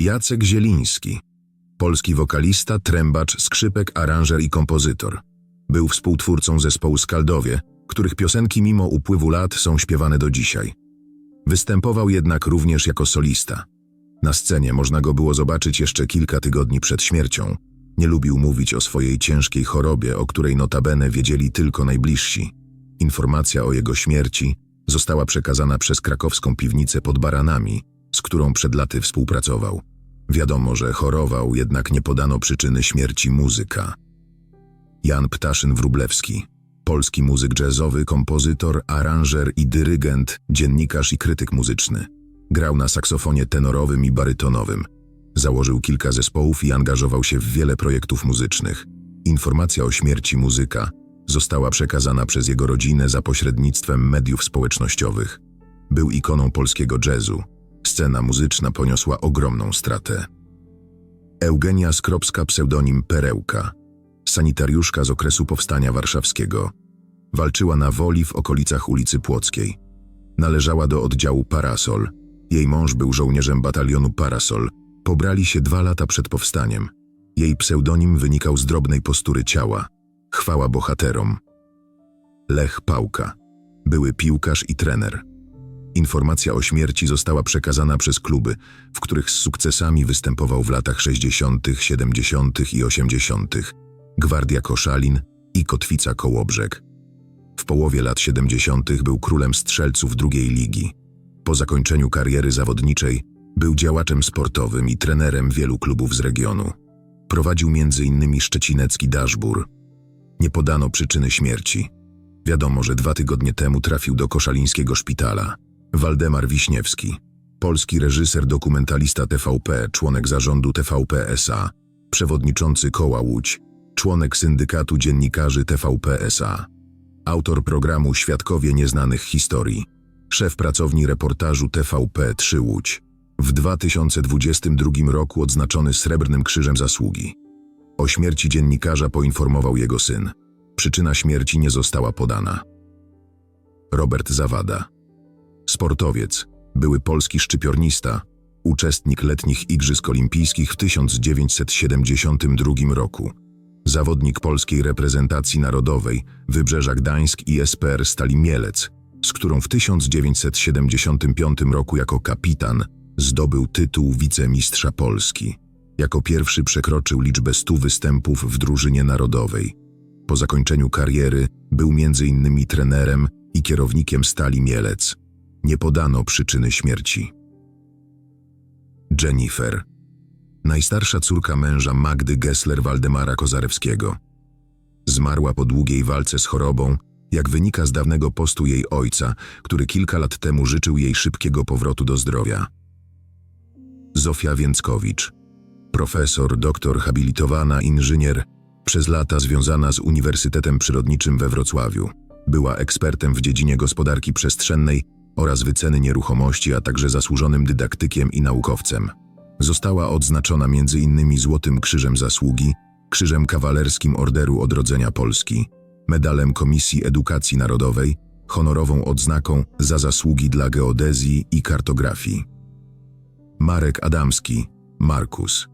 Jacek Zieliński. Polski wokalista, trębacz, skrzypek, aranżer i kompozytor. Był współtwórcą zespołu Skaldowie, których piosenki mimo upływu lat są śpiewane do dzisiaj. Występował jednak również jako solista. Na scenie można go było zobaczyć jeszcze kilka tygodni przed śmiercią. Nie lubił mówić o swojej ciężkiej chorobie, o której notabene wiedzieli tylko najbliżsi. Informacja o jego śmierci została przekazana przez krakowską piwnicę pod Baranami, z którą przed laty współpracował. Wiadomo, że chorował, jednak nie podano przyczyny śmierci muzyka. Jan Ptaszyn-Wróblewski, polski muzyk jazzowy, kompozytor, aranżer i dyrygent, dziennikarz i krytyk muzyczny. Grał na saksofonie tenorowym i barytonowym. Założył kilka zespołów i angażował się w wiele projektów muzycznych. Informacja o śmierci muzyka została przekazana przez jego rodzinę za pośrednictwem mediów społecznościowych. Był ikoną polskiego jazzu. Scena muzyczna poniosła ogromną stratę. Eugenia Skropska, pseudonim Perełka, sanitariuszka z okresu Powstania Warszawskiego. Walczyła na woli w okolicach ulicy Płockiej. Należała do oddziału Parasol. Jej mąż był żołnierzem batalionu Parasol. Pobrali się dwa lata przed powstaniem. Jej pseudonim wynikał z drobnej postury ciała. Chwała bohaterom. Lech Pałka. Były piłkarz i trener. Informacja o śmierci została przekazana przez kluby, w których z sukcesami występował w latach 60., 70. i 80. Gwardia Koszalin i Kotwica Kołobrzeg. W połowie lat 70. był królem strzelców drugiej ligi. Po zakończeniu kariery zawodniczej był działaczem sportowym i trenerem wielu klubów z regionu. Prowadził m.in. szczecinecki Daszbur. Nie podano przyczyny śmierci. Wiadomo, że dwa tygodnie temu trafił do koszalińskiego szpitala. Waldemar Wiśniewski, polski reżyser, dokumentalista TVP, członek zarządu TVP SA, przewodniczący Koła Łódź, członek syndykatu dziennikarzy TVP SA, autor programu Świadkowie Nieznanych Historii, szef pracowni reportażu TVP 3 Łódź. W 2022 roku odznaczony Srebrnym Krzyżem Zasługi. O śmierci dziennikarza poinformował jego syn. Przyczyna śmierci nie została podana. Robert Zawada. Sportowiec, były polski szczypiornista, uczestnik letnich Igrzysk Olimpijskich w 1972 roku, zawodnik polskiej reprezentacji narodowej, Wybrzeża Gdańsk i SPR Stali Mielec, z którą w 1975 roku jako kapitan zdobył tytuł wicemistrza Polski. Jako pierwszy przekroczył liczbę stu występów w drużynie narodowej. Po zakończeniu kariery był m.in. trenerem i kierownikiem Stali Mielec. Nie podano przyczyny śmierci. Jennifer, najstarsza córka męża Magdy Gessler Waldemara Kozarewskiego. Zmarła po długiej walce z chorobą, jak wynika z dawnego postu jej ojca, który kilka lat temu życzył jej szybkiego powrotu do zdrowia. Zofia Więckowicz, profesor, doktor, habilitowana, inżynier, przez lata związana z Uniwersytetem Przyrodniczym we Wrocławiu. Była ekspertem w dziedzinie gospodarki przestrzennej oraz wyceny nieruchomości, a także zasłużonym dydaktykiem i naukowcem. Została odznaczona m.in. Złotym Krzyżem Zasługi, Krzyżem Kawalerskim Orderu Odrodzenia Polski, medalem Komisji Edukacji Narodowej, honorową odznaką za zasługi dla geodezji i kartografii. Marek Adamski, Markus,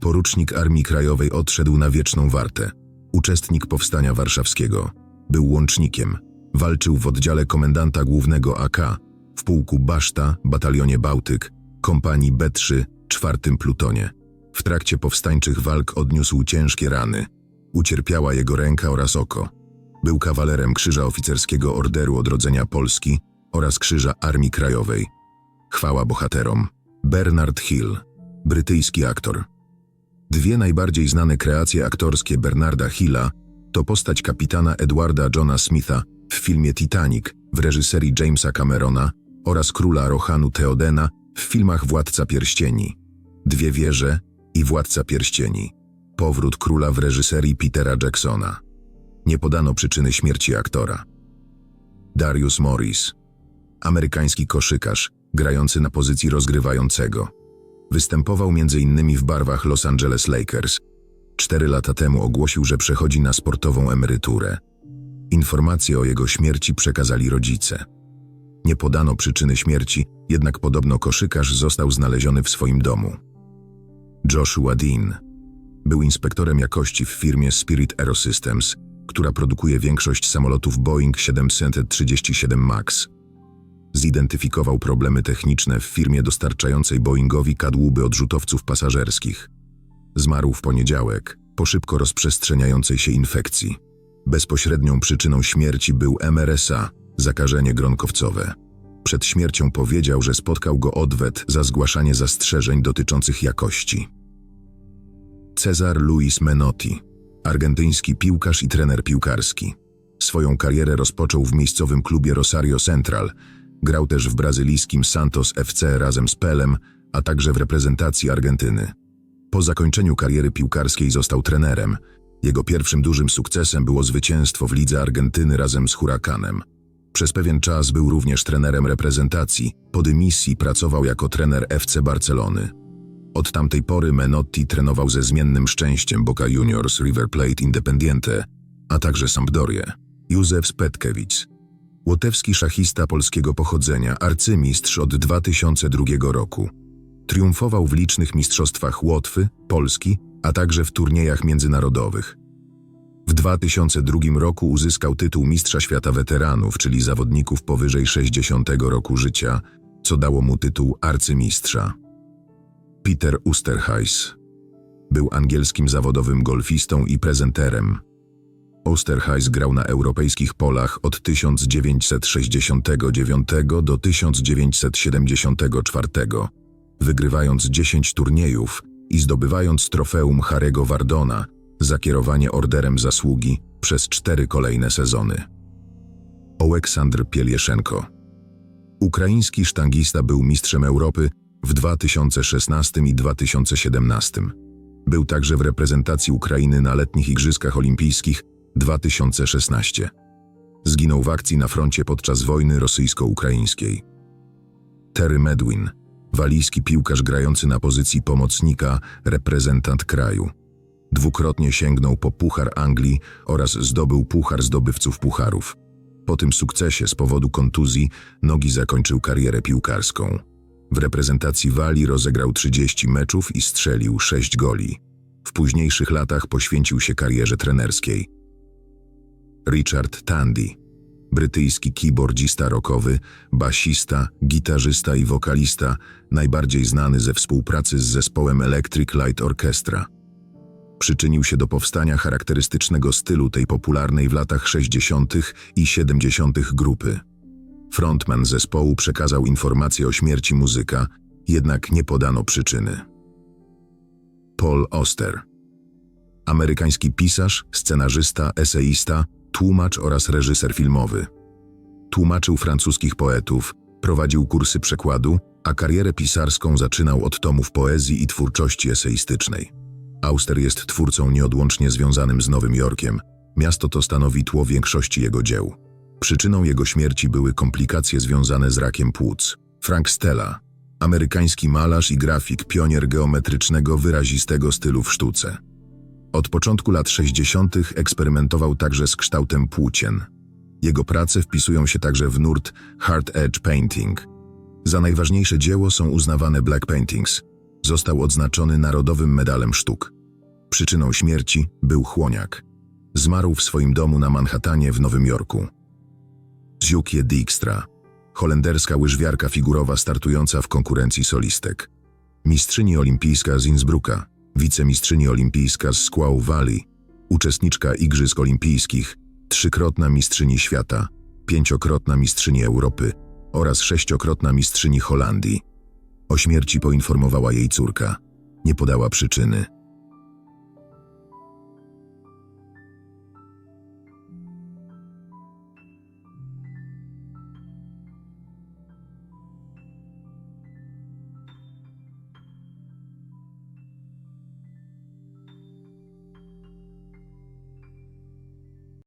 porucznik Armii Krajowej odszedł na wieczną wartę, uczestnik Powstania Warszawskiego, był łącznikiem, walczył w oddziale komendanta głównego AK, w pułku Baszta, batalionie Bałtyk, kompanii B3, czwartym plutonie. W trakcie powstańczych walk odniósł ciężkie rany. Ucierpiała jego ręka oraz oko. Był kawalerem Krzyża Oficerskiego Orderu Odrodzenia Polski oraz Krzyża Armii Krajowej. Chwała bohaterom. Bernard Hill, brytyjski aktor. Dwie najbardziej znane kreacje aktorskie Bernarda Hilla to postać kapitana Edwarda Johna Smitha w filmie Titanic w reżyserii Jamesa Camerona oraz króla Rohanu Theodena w filmach Władca Pierścieni, Dwie wieże i Władca Pierścieni, Powrót króla w reżyserii Petera Jacksona. Nie podano przyczyny śmierci aktora. Darius Morris, amerykański koszykarz, grający na pozycji rozgrywającego. Występował m.in. w barwach Los Angeles Lakers. Cztery lata temu ogłosił, że przechodzi na sportową emeryturę. Informacje o jego śmierci przekazali rodzice. Nie podano przyczyny śmierci, jednak podobno koszykarz został znaleziony w swoim domu. Joshua Dean. Był inspektorem jakości w firmie Spirit Aerosystems, która produkuje większość samolotów Boeing 737 MAX. Zidentyfikował problemy techniczne w firmie dostarczającej Boeingowi kadłuby odrzutowców pasażerskich. Zmarł w poniedziałek, po szybko rozprzestrzeniającej się infekcji. Bezpośrednią przyczyną śmierci był MRSA, zakażenie gronkowcowe. Przed śmiercią powiedział, że spotkał go odwet za zgłaszanie zastrzeżeń dotyczących jakości. Cezar Luis Menotti, argentyński piłkarz i trener piłkarski. Swoją karierę rozpoczął w miejscowym klubie Rosario Central. Grał też w brazylijskim Santos FC razem z Pelem, a także w reprezentacji Argentyny. Po zakończeniu kariery piłkarskiej został trenerem. Jego pierwszym dużym sukcesem było zwycięstwo w Lidze Argentyny razem z Hurakanem. Przez pewien czas był również trenerem reprezentacji. Po dymisji pracował jako trener FC Barcelony. Od tamtej pory Menotti trenował ze zmiennym szczęściem Boca Juniors, River Plate Independiente, a także Sampdorię. Józef Spetkiewicz. Łotewski szachista polskiego pochodzenia, arcymistrz od 2002 roku. Triumfował w licznych mistrzostwach Łotwy, Polski, a także w turniejach międzynarodowych. W 2002 roku uzyskał tytuł Mistrza Świata Weteranów, czyli zawodników powyżej 60 roku życia, co dało mu tytuł arcymistrza. Peter Osterheis był angielskim zawodowym golfistą i prezenterem. Osterheis grał na europejskich polach od 1969 do 1974, wygrywając 10 turniejów i zdobywając trofeum Harego Wardona za kierowanie Orderem Zasługi przez cztery kolejne sezony. Oleksandr Pielieszenko Ukraiński sztangista był mistrzem Europy w 2016 i 2017. Był także w reprezentacji Ukrainy na letnich Igrzyskach Olimpijskich 2016. Zginął w akcji na froncie podczas wojny rosyjsko-ukraińskiej. Terry Medwin, walijski piłkarz grający na pozycji pomocnika, reprezentant kraju. Dwukrotnie sięgnął po Puchar Anglii oraz zdobył Puchar Zdobywców Pucharów. Po tym sukcesie z powodu kontuzji nogi zakończył karierę piłkarską. W reprezentacji Walii rozegrał 30 meczów i strzelił 6 goli. W późniejszych latach poświęcił się karierze trenerskiej. Richard Tandy, brytyjski keyboardzista rockowy, basista, gitarzysta i wokalista, najbardziej znany ze współpracy z zespołem Electric Light Orchestra. Przyczynił się do powstania charakterystycznego stylu tej popularnej w latach 60. i 70. grupy. Frontman zespołu przekazał informację o śmierci muzyka, jednak nie podano przyczyny. Paul Oster Amerykański pisarz, scenarzysta, eseista, tłumacz oraz reżyser filmowy. Tłumaczył francuskich poetów, prowadził kursy przekładu, a karierę pisarską zaczynał od tomów poezji i twórczości eseistycznej. Auster jest twórcą nieodłącznie związanym z Nowym Jorkiem. Miasto to stanowi tło większości jego dzieł. Przyczyną jego śmierci były komplikacje związane z rakiem płuc. Frank Stella, amerykański malarz i grafik, pionier geometrycznego, wyrazistego stylu w sztuce. Od początku lat 60. eksperymentował także z kształtem płócien. Jego prace wpisują się także w nurt Hard Edge Painting. Za najważniejsze dzieło są uznawane Black Paintings. Został odznaczony Narodowym Medalem Sztuk. Przyczyną śmierci był chłoniak. Zmarł w swoim domu na Manhattanie w Nowym Jorku. Zjukje Dijkstra, holenderska łyżwiarka figurowa startująca w konkurencji solistek. Mistrzyni olimpijska z Innsbrucka, wicemistrzyni olimpijska z Squaw Valley, uczestniczka Igrzysk Olimpijskich, trzykrotna mistrzyni świata, pięciokrotna mistrzyni Europy oraz sześciokrotna mistrzyni Holandii. O śmierci poinformowała jej córka. Nie podała przyczyny.